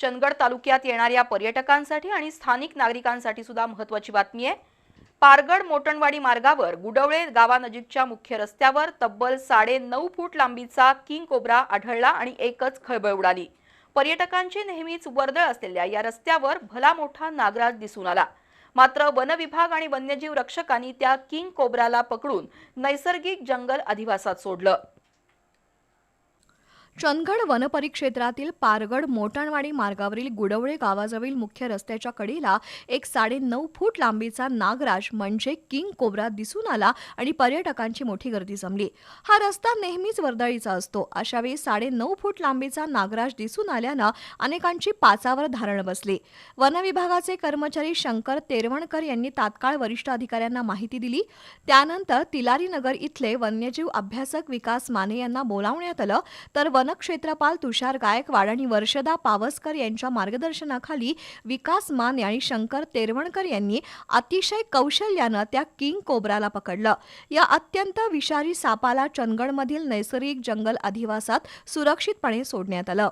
चंदगड तालुक्यात येणाऱ्या पर्यटकांसाठी आणि स्थानिक नागरिकांसाठी सुद्धा महत्वाची बातमी आहे. पारगड मोटणवाडी मार्गावर गुडवळे गावानजीकच्या मुख्य रस्त्यावर तब्बल साडे नऊ फूट लांबीचा किंग कोब्रा आढळला आणि एकच खळबळ उडाली. पर्यटकांची नेहमीच वर्दळ असलेल्या या रस्त्यावर भला मोठा नागराज दिसून आला. मात्र वन विभाग आणि वन्यजीव रक्षकांनी त्या किंग कोब्राला पकडून नैसर्गिक जंगल अधिवासात सोडलं. चंदगड वनपरिक्षेत्रातील पारगड मोटणवाडी मार्गावरील गुडवळे गावाजवळील मुख्य रस्त्याच्या कडेला एक साडे नऊ फूट लांबीचा नागराज म्हणजे किंग कोबरा दिसून आला आणि पर्यटकांची मोठी गर्दी जमली. हा रस्ता नेहमीच वर्दळीचा असतो. अशावेळी साडे नऊ फूट लांबीचा नागराज दिसून आल्यानं अनेकांची पाचावर धारण बसली. वनविभागाचे कर्मचारी शंकर तेरवणकर यांनी तात्काळ वरिष्ठ अधिकाऱ्यांना माहिती दिली. त्यानंतर तिलारी नगर इथले वन्यजीव अभ्यासक विकास माने यांना बोलावण्यात आलं. तर वनक्षेत्रपाल तुषार गायकवाड आणि वर्षदा पावसकर यांच्या मार्गदर्शनाखाली विकास माने आणि शंकर तेरवणकर यांनी अतिशय कौशल्यानं त्या किंग कोब्राला पकडलं. या अत्यंत विषारी सापाला चंदगडमधील नैसर्गिक जंगल अधिवासात सुरक्षितपणे सोडण्यात आलं.